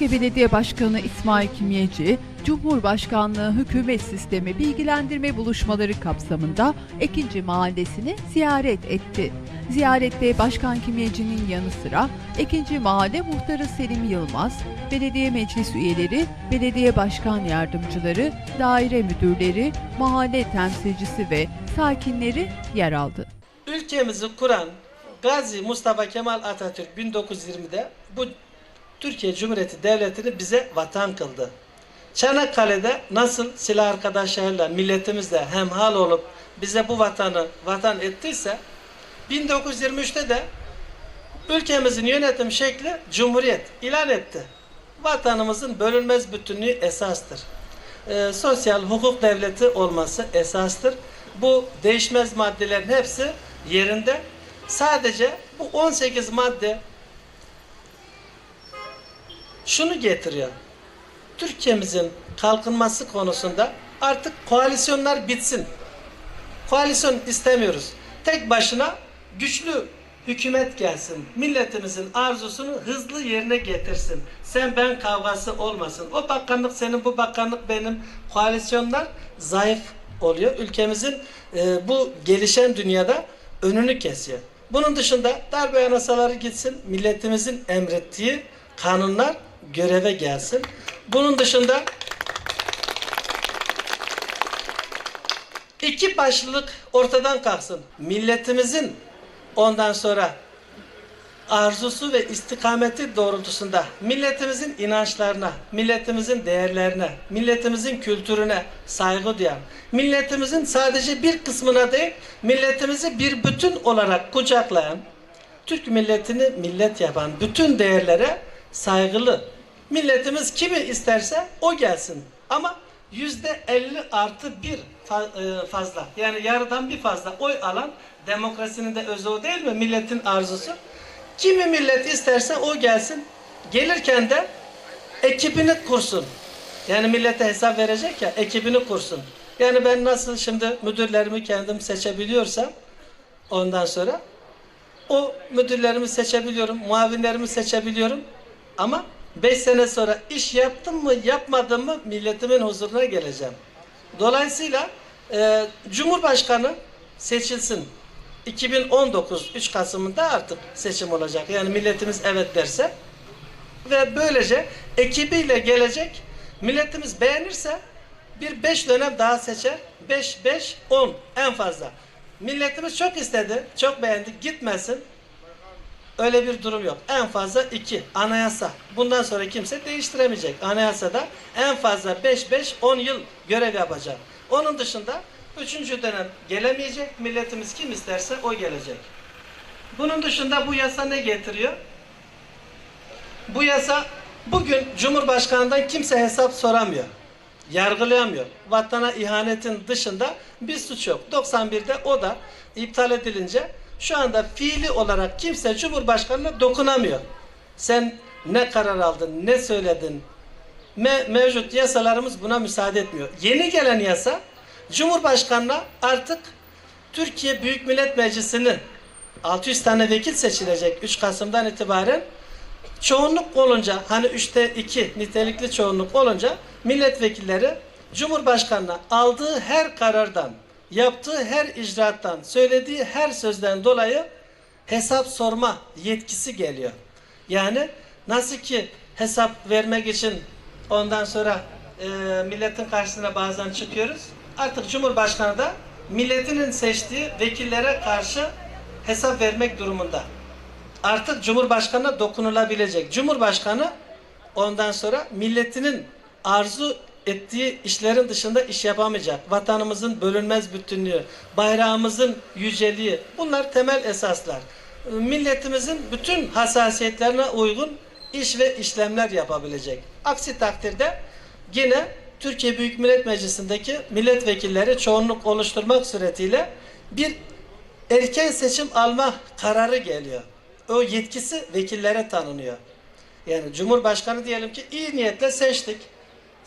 Eski Belediye Başkanı İsmail Kimyeci, Cumhurbaşkanlığı Hükümet Sistemi Bilgilendirme Buluşmaları kapsamında Ekinci Mahallesi'ni ziyaret etti. Ziyarette Başkan Kimyeci'nin yanı sıra Ekinci Mahalle Muhtarı Selim Yılmaz, belediye meclis üyeleri, belediye başkan yardımcıları, daire müdürleri, mahalle temsilcisi ve sakinleri yer aldı. Ülkemizi kuran Gazi Mustafa Kemal Atatürk 1920'de bu Türkiye Cumhuriyeti Devleti'ni bize vatan kıldı. Çanakkale'de nasıl silah arkadaşlarıyla milletimizle hemhal olup bize bu vatanı vatan ettiyse 1923'te de ülkemizin yönetim şekli Cumhuriyet ilan etti. Vatanımızın bölünmez bütünlüğü esastır. Ee, sosyal hukuk devleti olması esastır. Bu değişmez maddelerin hepsi yerinde. Sadece bu 18 madde şunu getiriyor. Türkiye'mizin kalkınması konusunda artık koalisyonlar bitsin. Koalisyon istemiyoruz. Tek başına güçlü hükümet gelsin. Milletimizin arzusunu hızlı yerine getirsin. Sen ben kavgası olmasın. O bakanlık senin, bu bakanlık benim. Koalisyonlar zayıf oluyor. Ülkemizin e, bu gelişen dünyada önünü kesiyor. Bunun dışında darbe yanasaları gitsin. Milletimizin emrettiği kanunlar göreve gelsin. Bunun dışında iki başlılık ortadan kalksın. Milletimizin ondan sonra arzusu ve istikameti doğrultusunda milletimizin inançlarına, milletimizin değerlerine, milletimizin kültürüne saygı duyan, milletimizin sadece bir kısmına değil, milletimizi bir bütün olarak kucaklayan, Türk milletini millet yapan bütün değerlere saygılı. Milletimiz kimi isterse o gelsin. Ama yüzde 50 artı bir e, fazla. Yani yarıdan bir fazla oy alan demokrasinin de özü o değil mi? Milletin arzusu. Kimi millet isterse o gelsin. Gelirken de ekibini kursun. Yani millete hesap verecek ya ekibini kursun. Yani ben nasıl şimdi müdürlerimi kendim seçebiliyorsam ondan sonra o müdürlerimi seçebiliyorum, muavinlerimi seçebiliyorum. Ama 5 sene sonra iş yaptım mı yapmadım mı milletimin huzuruna geleceğim. Dolayısıyla e, Cumhurbaşkanı seçilsin. 2019 3 Kasım'ında artık seçim olacak. Yani milletimiz evet derse ve böylece ekibiyle gelecek milletimiz beğenirse bir 5 dönem daha seçer. 5 5 10 en fazla. Milletimiz çok istedi, çok beğendi, gitmesin. Öyle bir durum yok. En fazla 2 anayasa. Bundan sonra kimse değiştiremeyecek. Anayasada en fazla 5-5-10 yıl görev yapacak. Onun dışında 3. dönem gelemeyecek. Milletimiz kim isterse o gelecek. Bunun dışında bu yasa ne getiriyor? Bu yasa bugün Cumhurbaşkanı'ndan kimse hesap soramıyor. Yargılayamıyor. Vatana ihanetin dışında bir suç yok. 91'de o da iptal edilince şu anda fiili olarak kimse Cumhurbaşkanı'na dokunamıyor. Sen ne karar aldın, ne söyledin? Me- mevcut yasalarımız buna müsaade etmiyor. Yeni gelen yasa Cumhurbaşkanı'na artık Türkiye Büyük Millet Meclisi'nin 600 tane vekil seçilecek 3 Kasım'dan itibaren çoğunluk olunca hani üçte iki nitelikli çoğunluk olunca milletvekilleri Cumhurbaşkanı'na aldığı her karardan, yaptığı her icraattan, söylediği her sözden dolayı hesap sorma yetkisi geliyor. Yani nasıl ki hesap vermek için ondan sonra e, milletin karşısına bazen çıkıyoruz. Artık Cumhurbaşkanı da milletinin seçtiği vekillere karşı hesap vermek durumunda artık Cumhurbaşkanı'na dokunulabilecek. Cumhurbaşkanı ondan sonra milletinin arzu ettiği işlerin dışında iş yapamayacak. Vatanımızın bölünmez bütünlüğü, bayrağımızın yüceliği bunlar temel esaslar. Milletimizin bütün hassasiyetlerine uygun iş ve işlemler yapabilecek. Aksi takdirde yine Türkiye Büyük Millet Meclisi'ndeki milletvekilleri çoğunluk oluşturmak suretiyle bir erken seçim alma kararı geliyor. O yetkisi vekillere tanınıyor. Yani Cumhurbaşkanı diyelim ki iyi niyetle seçtik.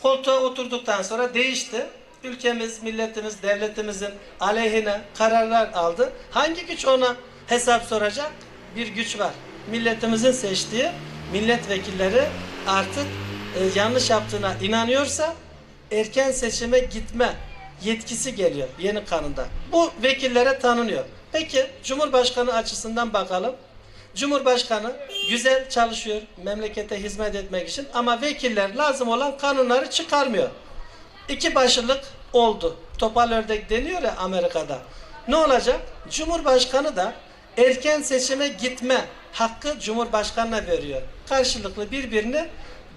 Koltuğa oturduktan sonra değişti. Ülkemiz, milletimiz, devletimizin aleyhine kararlar aldı. Hangi güç ona hesap soracak? Bir güç var. Milletimizin seçtiği milletvekilleri artık e, yanlış yaptığına inanıyorsa erken seçime gitme yetkisi geliyor yeni kanunda. Bu vekillere tanınıyor. Peki Cumhurbaşkanı açısından bakalım. Cumhurbaşkanı güzel çalışıyor memlekete hizmet etmek için ama vekiller lazım olan kanunları çıkarmıyor. İki başılık oldu. Topal ördek deniyor ya Amerika'da. Ne olacak? Cumhurbaşkanı da erken seçime gitme hakkı Cumhurbaşkanına veriyor. Karşılıklı birbirini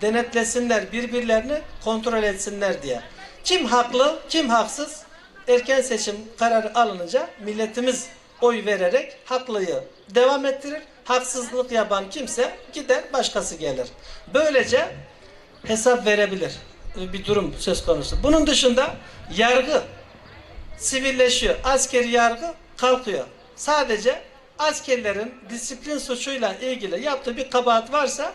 denetlesinler, birbirlerini kontrol etsinler diye. Kim haklı, kim haksız? Erken seçim kararı alınınca milletimiz oy vererek haklıyı devam ettirir. Haksızlık yapan kimse gider başkası gelir. Böylece hesap verebilir bir durum söz konusu. Bunun dışında yargı sivilleşiyor. Askeri yargı kalkıyor. Sadece askerlerin disiplin suçuyla ilgili yaptığı bir kabahat varsa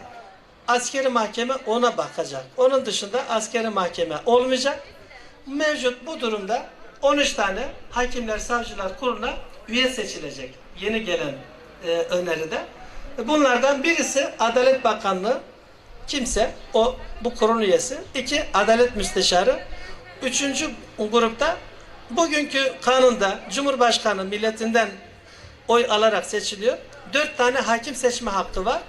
askeri mahkeme ona bakacak. Onun dışında askeri mahkeme olmayacak. Mevcut bu durumda 13 tane hakimler savcılar kuruluna üye seçilecek. Yeni gelen e, öneride. Bunlardan birisi Adalet Bakanlığı kimse o bu kurul üyesi. iki Adalet Müsteşarı. Üçüncü grupta bugünkü kanunda Cumhurbaşkanı milletinden oy alarak seçiliyor. Dört tane hakim seçme hakkı var.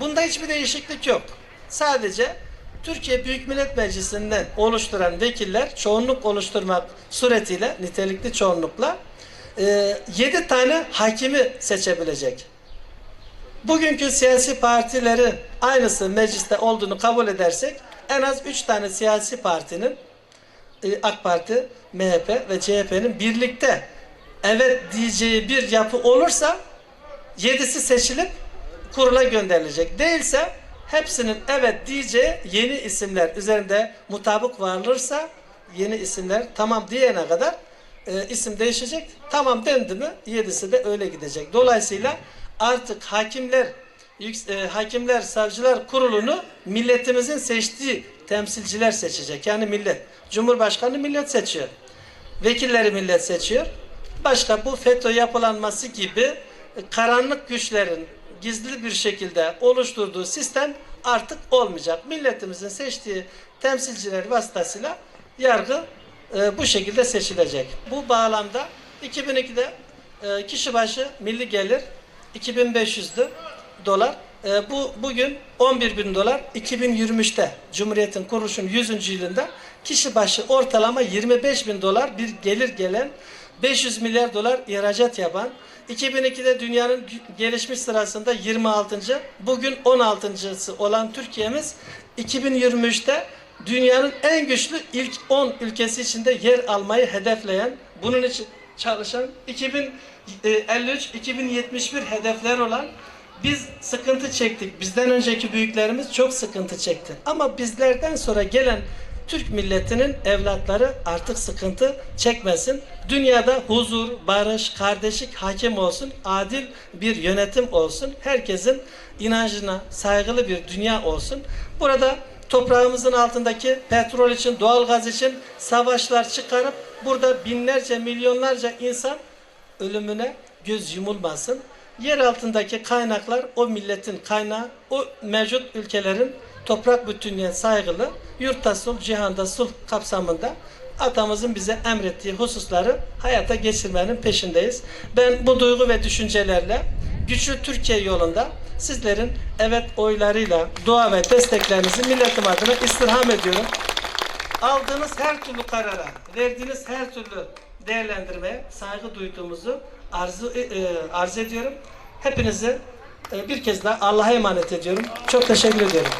Bunda hiçbir değişiklik yok. Sadece Türkiye Büyük Millet Meclisi'nden oluşturan vekiller çoğunluk oluşturmak suretiyle nitelikli çoğunlukla 7 tane hakimi seçebilecek. Bugünkü siyasi partileri aynısı mecliste olduğunu kabul edersek en az 3 tane siyasi partinin e, AK Parti, MHP ve CHP'nin birlikte evet diyeceği bir yapı olursa yedisi seçilip kurula gönderilecek. Değilse hepsinin evet diyeceği yeni isimler üzerinde mutabık varılırsa yeni isimler tamam diyene kadar e, isim değişecek. Tamam dendi mi yedisi de öyle gidecek. Dolayısıyla artık hakimler e, hakimler savcılar kurulunu milletimizin seçtiği temsilciler seçecek. Yani millet. Cumhurbaşkanı millet seçiyor. Vekilleri millet seçiyor. Başka bu FETÖ yapılanması gibi karanlık güçlerin gizli bir şekilde oluşturduğu sistem artık olmayacak. Milletimizin seçtiği temsilciler vasıtasıyla yargı e, bu şekilde seçilecek. Bu bağlamda 2002'de e, kişi başı milli gelir 2500'dü dolar. E, bu bugün 11 bin dolar. 2023'te Cumhuriyet'in kuruluşunun 100. yılında kişi başı ortalama 25 bin dolar bir gelir gelen 500 milyar dolar ihracat yapan 2002'de dünyanın gelişmiş sırasında 26. bugün 16.sı olan Türkiye'miz 2023'te dünyanın en güçlü ilk 10 ülkesi içinde yer almayı hedefleyen bunun için çalışan 2053-2071 hedefler olan biz sıkıntı çektik. Bizden önceki büyüklerimiz çok sıkıntı çekti. Ama bizlerden sonra gelen Türk milletinin evlatları artık sıkıntı çekmesin. Dünyada huzur, barış, kardeşlik hakim olsun. Adil bir yönetim olsun. Herkesin inancına saygılı bir dünya olsun. Burada toprağımızın altındaki petrol için, doğalgaz için savaşlar çıkarıp burada binlerce, milyonlarca insan ölümüne göz yumulmasın. Yer altındaki kaynaklar o milletin kaynağı, o mevcut ülkelerin toprak bütünlüğüne saygılı, yurtta sulh, cihanda sulh kapsamında atamızın bize emrettiği hususları hayata geçirmenin peşindeyiz. Ben bu duygu ve düşüncelerle güçlü Türkiye yolunda sizlerin evet oylarıyla dua ve desteklerinizi milletim adına istirham ediyorum. Aldığınız her türlü karara, verdiğiniz her türlü değerlendirmeye saygı duyduğumuzu arzu e, e, arz ediyorum. Hepinizi e, bir kez daha Allah'a emanet ediyorum. Çok teşekkür ediyorum.